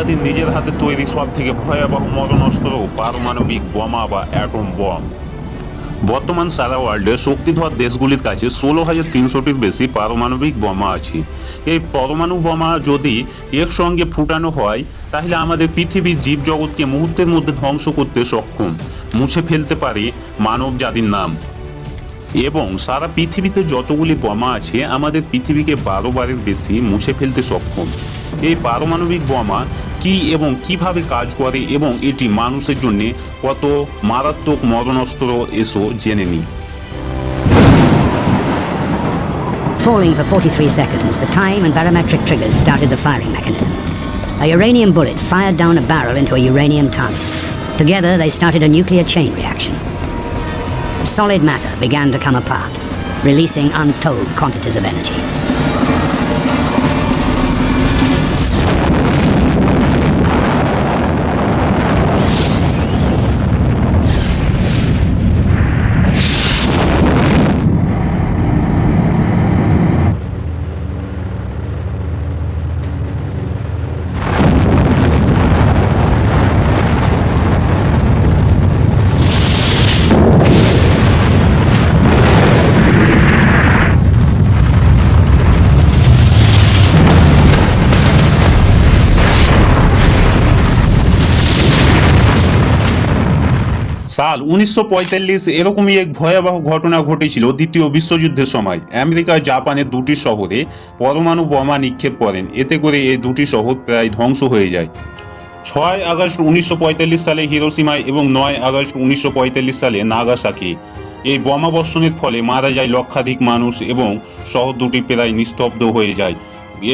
জাতির নিজের হাতে তৈরি সব থেকে ভয়াবহ মরণাস্ত্র পারমাণবিক বোমা বা অ্যাটম বম। বর্তমান সারা ওয়ার্ল্ডে শক্তিধর দেশগুলির কাছে ষোলো হাজার তিনশোটির বেশি পারমাণবিক বোমা আছে। এই পরমাণু বোমা যদি একসঙ্গে ফুটানো হয়, তাহলে আমাদের পৃথিবীর জীবজগৎকে মুহূর্তের মধ্যে ধ্বংস করতে সক্ষম, মুছে ফেলতে পারে মানব জাতির নাম। এবং সারা পৃথিবীতে যতগুলি বোমা আছে, আমাদের পৃথিবীকে বারো বারের বেশি মুছে ফেলতে সক্ষম। এই পারমাণবিক বোমা কি এবং কিভাবে কাজ করে এবং এটি মানুষের জন্য কত মারাত্মক মরণাস্ত্র এসো জেনে নিই Falling for 43 seconds, the time and barometric triggers started the firing mechanism. A uranium bullet fired down a barrel into a uranium target. Together, they started a nuclear chain reaction. Solid matter began to come apart, releasing untold quantities of energy. সাল উনিশশো পঁয়তাল্লিশ এরকমই এক ভয়াবহ ঘটনা ঘটেছিল দ্বিতীয় বিশ্বযুদ্ধের সময়। আমেরিকা জাপানের দুটি শহরে পরমাণু বোমা নিক্ষেপ করেন। এতে করে এই দুটি শহর প্রায় ধ্বংস হয়ে যায়। ছয় আগস্ট উনিশশো পঁয়তাল্লিশ সালে হিরোসীমায় এবং নয় আগস্ট উনিশশো পঁয়তাল্লিশ সালে নাগাসাকি। এই বোমা বর্ষণের ফলে মারা যায় লক্ষাধিক মানুষ এবং শহর দুটি প্রায় নিস্তব্ধ হয়ে যায়।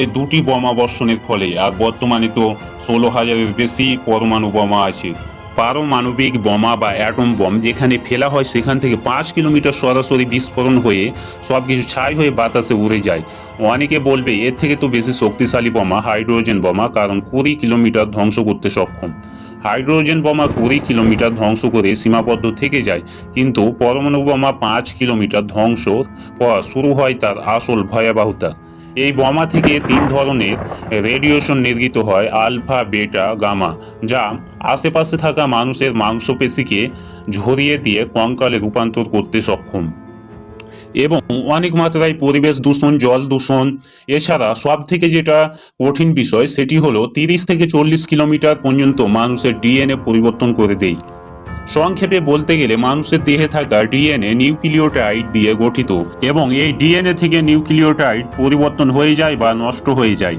এই দুটি বোমা বর্ষণের ফলে আর বর্তমানে তো ষোলো হাজারের বেশি পরমাণু বোমা আছে। পারমাণবিক বোমা বা অ্যাটম বম যেখানে ফেলা হয়, সেখান থেকে পাঁচ কিলোমিটার সরাসরি বিস্ফোরণ হয়ে সব কিছু ছাই হয়ে বাতাসে উড়ে যায়। অনেকে বলবে, এর থেকে তো বেশি শক্তিশালী বোমা, হাইড্রোজেন বোমা, কারণ কুড়ি কিলোমিটার ধ্বংস করতে সক্ষম। হাইড্রোজেন বোমা কুড়ি কিলোমিটার ধ্বংস করে সীমাবদ্ধ থেকে যায়, কিন্তু পরমাণু বোমা পাঁচ কিলোমিটার ধ্বংস শুরু হয় তার আসল ভয়াবহতা। এই বোমা থেকে তিন ধরনের রেডিয়েশন নির্গিত হয়, আলফা, বেটা, গামা, যা আশেপাশে থাকা মানুষের মাংসপেশিকে ঝরিয়ে দিয়ে কঙ্কালে রূপান্তর করতে সক্ষম। এবং অনেক মাত্রায় পরিবেশ দূষণ, জল দূষণ, এছাড়া সব থেকে যেটা কঠিন বিষয়, সেটি হলো তিরিশ থেকে চল্লিশ কিলোমিটার পর্যন্ত মানুষের ডিএনএ পরিবর্তন করে দেয়। সংক্ষেপে বলতে গেলে মানুষের দেহে থাকা ডিএনএ নিউক্লিওটাইড দিয়ে গঠিত এবং এই ডিএনএ থেকে নিউক্লিওটাইড পরিবর্তন হয়ে যায় বা নষ্ট হয়ে যায়।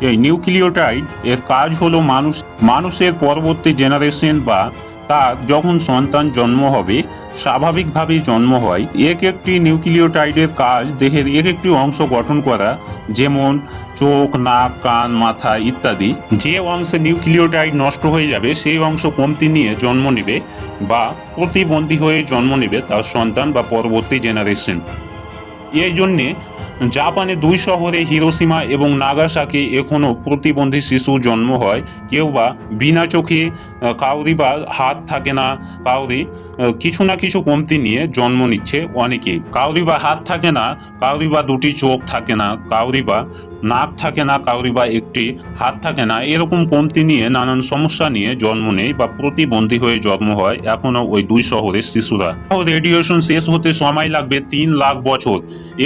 এই নিউক্লিওটাইড এর কাজ হলো মানুষ, মানুষের পরবর্তী জেনারেশন বা তার যখন সন্তান জন্ম হবে স্বাভাবিকভাবে জন্ম হয়। এক একটি নিউক্লিওটাইডের কাজ দেহের এক একটি অংশ গঠন করা, যেমন চোখ, নাক, কান, মাথা ইত্যাদি। যে অংশে নিউক্লিওটাইড নষ্ট হয়ে যাবে, সেই অংশ কমতি নিয়ে জন্ম নেবে বা প্রতিবন্ধী হয়ে জন্ম নেবে তার সন্তান বা পরবর্তী জেনারেশন। এই জন্যে জাপানে দুই শহরে হিরোসীমা এবং নাগাসাকে এখনও প্রতিবন্ধী শিশু জন্ম হয়। কেউ বা বিনা চোখে কাউরি বা হাত থাকে না। কাউরি কিছু না কিছু কমতি নিয়ে জন্ম নিচ্ছে অনেকেই। কাউরি বা হাত থাকে না, কাউরি বা দুটি চোখ থাকে না, কাউরি বা নাক থাকে না, কাউরি বা একটি হাত থাকে না। এরকম কমতি নিয়ে নানান সমস্যা নিয়ে জন্ম নেয় বা প্রতিবন্ধী হয়ে জন্ম হয় এখনও ওই দুই শহরের শিশুরা। রেডিয়েশন শেষ হতে সময় লাগবে তিন লাখ বছর।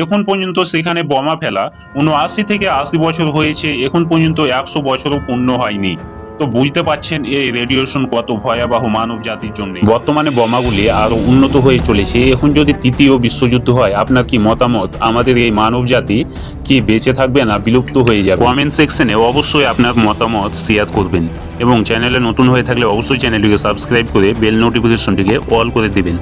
এখন পর্যন্ত সেখানে বোমা ফেলা উনআশি থেকে আশি বছর হয়েছে, এখন পর্যন্ত একশো বছরও পূর্ণ হয়নি। তো বুঝতে পাচ্ছেন এই রেডিয়েশন কত ভয়াবহ মানব জাতির জন্য। বর্তমানে বোমাগুলি আরও উন্নত হয়ে চলেছে। এখন যদি তৃতীয় বিশ্বযুদ্ধ হয়, আপনার কি মতামত? আমাদের এই মানব জাতি কি বেঁচে থাকবে না বিলুপ্ত হয়ে যাবে? কমেন্ট সেকশনে অবশ্যই আপনার মতামত শেয়ার করবেন এবং চ্যানেলে নতুন হয়ে থাকলে অবশ্যই চ্যানেলটিকে সাবস্ক্রাইব করে বেল নোটিফিকেশনটিকে অল করে দিবেন।